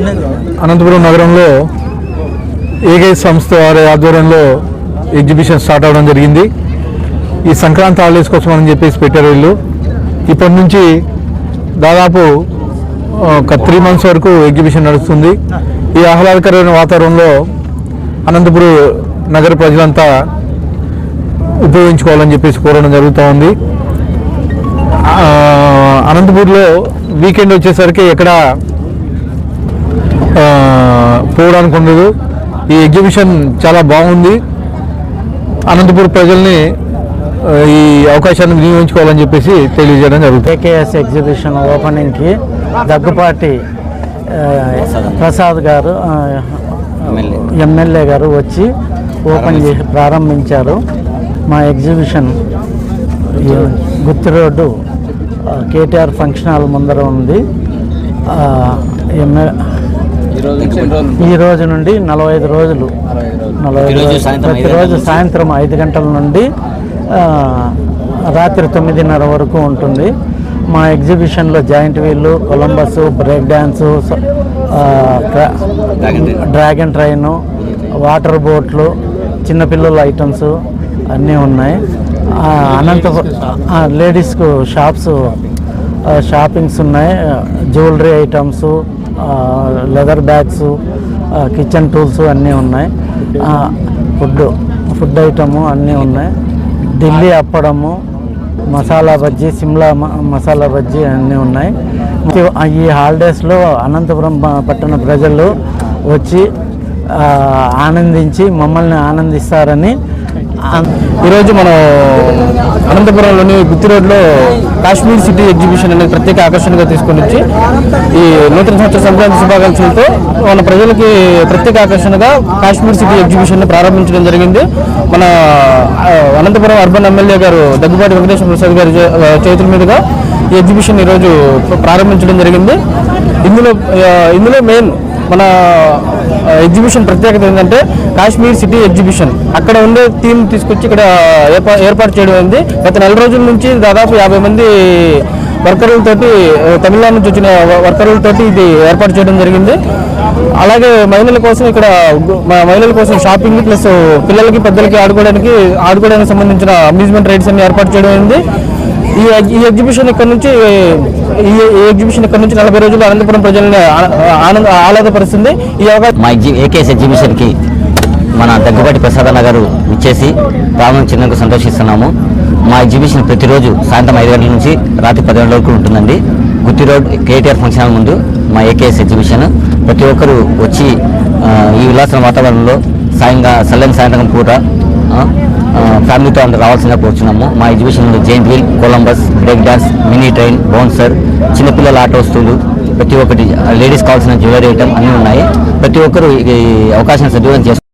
అనంతపురం నగరంలో ఏకై సంస్థ వారి ఆధ్వర్యంలో ఎగ్జిబిషన్ స్టార్ట్ అవడం జరిగింది. ఈ సంక్రాంతి హాలిడేస్ కోసం అని చెప్పేసి పెట్టారు వీళ్ళు. ఇప్పటి నుంచి దాదాపు ఒక త్రీ మంత్స్ వరకు ఎగ్జిబిషన్ నడుస్తుంది. ఈ ఆహ్లాదకరమైన వాతావరణంలో అనంతపురం నగర ప్రజలంతా ఉపయోగించుకోవాలని చెప్పేసి కోరడం జరుగుతూ ఉంది. అనంతపూర్లో వీకెండ్ వచ్చేసరికి ఎక్కడ పోవడానికి ఉండదు. ఈ ఎగ్జిబిషన్ చాలా బాగుంది. అనంతపురం ప్రజల్ని ఈ అవకాశాన్ని వినియోగించుకోవాలని చెప్పేసి తెలియజేయడం జరుగుతుంది. ఏకేఎస్ ఎగ్జిబిషన్ ఓపెనింగ్కి దగ్గుపాటి ప్రసాద్ గారు ఎమ్మెల్యే. గారు వచ్చి ఓపెన్ చేసి ప్రారంభించారు. మా exhibition Gooty road KTR function hall ముందర ఉంది. ఆ, ఎమ్మె- ఈ రోజు నుండి నలభై ఐదు రోజులు. నలభై ప్రతిరోజు రోజులు- సాయంత్రం ఐదు గంటల నుండి రాత్రి తొమ్మిదిన్నర వరకు ఉంటుంది. మా ఎగ్జిబిషన్లో జాయింట్ వీళ్ళు Columbus break dance dragon train. Water బోట్లు చిన్నపిల్లల ఐటమ్స్ అన్నీ ఉన్నాయి. అనంతపురం లేడీస్కు షాప్స్ షాపింగ్స్ ఉన్నాయి. Jewellery items leather bags kitchen tools అన్నీ ఉన్నాయి. ఫుడ్ ఫుడ్ ఐటము అన్నీ ఉన్నాయి. ఢిల్లీ అప్పడము మసాలా బజ్జీ సిమ్లా మసాలా బజ్జీ అన్నీ ఉన్నాయి. ఈ హాలిడేస్లో అనంతపురం పట్టణ ప్రజలు వచ్చి ఆనందించి మమ్మల్ని ఆనందిస్తారని ఈరోజు మనం అనంతపురంలోని గుత్తి రోడ్లో కాశ్మీర్ సిటీ ఎగ్జిబిషన్ అనేది ప్రత్యేక ఆకర్షణగా తీసుకొని వచ్చి ఈ నూతన సంవత్సర సంక్రాంతి శుభాకాంక్షలతో మన ప్రజలకి ప్రత్యేక ఆకర్షణగా కాశ్మీర్ సిటీ ఎగ్జిబిషన్ ప్రారంభించడం జరిగింది. మన అనంతపురం అర్బన్ ఎమ్మెల్యే గారు దగ్గుబాటి వెంకటేశ్వర ప్రసాద్ గారి చేతుల మీదుగా ఈ ఎగ్జిబిషన్ ఈరోజు ప్రారంభించడం జరిగింది. ఇందులో ఇందులో మెయిన్ మన ఎగ్జిబిషన్ ప్రత్యేకత ఏంటంటే కాశ్మీర్ సిటీ ఎగ్జిబిషన్ అక్కడ ఉండే థీమ్ తీసుకొచ్చి ఇక్కడ ఏర్పా ఏర్పాటు చేయడం అయింది. గత నెల రోజుల నుంచి దాదాపు యాభై మంది వర్కర్లతోటి తమిళనాడు నుంచి వచ్చిన వర్కర్లతోటి ఇది ఏర్పాటు చేయడం జరిగింది. అలాగే మహిళల కోసం ఇక్కడ మహిళల కోసం షాపింగ్ ప్లస్ పిల్లలకి పెద్దలకి ఆడుకోవడానికి ఆడుకోవడానికి సంబంధించిన అమ్యూజ్మెంట్ రైడ్స్ అన్ని ఏర్పాటు చేయడం అయింది. ఈ ఈ ఎగ్జిబిషన్ ఇక్కడ నుంచి ఈ ఎగ్జిబిషన్ ఇక్కడ నుంచి నలభై రోజులు అనంతపురం ప్రజల్ని ఆనంద ఆహ్లాదపరుస్తుంది ఈ అవకాశం మా ఏకేఎస్ ఎగ్జిబిషన్కి మన దగ్గుబాటి ప్రసాదన్న గారు ఇచ్చేసి ప్రారంభించినందుకు సంతోషిస్తున్నాము. మా ఎగ్జిబిషన్ ప్రతిరోజు సాయంత్రం ఐదు గంటల నుంచి రాత్రి పది గంటల వరకు ఉంటుందండి. Gooty road KTR function hall ముందు మా ఏకేఎస్ ఎగ్జిబిషన్. ప్రతి ఒక్కరూ వచ్చి ఈ విలాసం వాతావరణంలో సాయంగా చల్లని సాయంత్రం పూట ఫ్యామిలీతో అందరూ రావాల్సిందిగా వచ్చినాము మా ఎగ్జిబిషన్లో giant wheel Columbus break dance mini train bouncer చిన్నపిల్లల ఆట వస్తువులు ప్రతి ఒక్కటి లేడీస్ కావాల్సిన జ్యువెలరీ ఐటమ్ అన్నీ ఉన్నాయి. ప్రతి ఒక్కరూ ఈ అవకాశం సద్వినియోగం చేస్తారు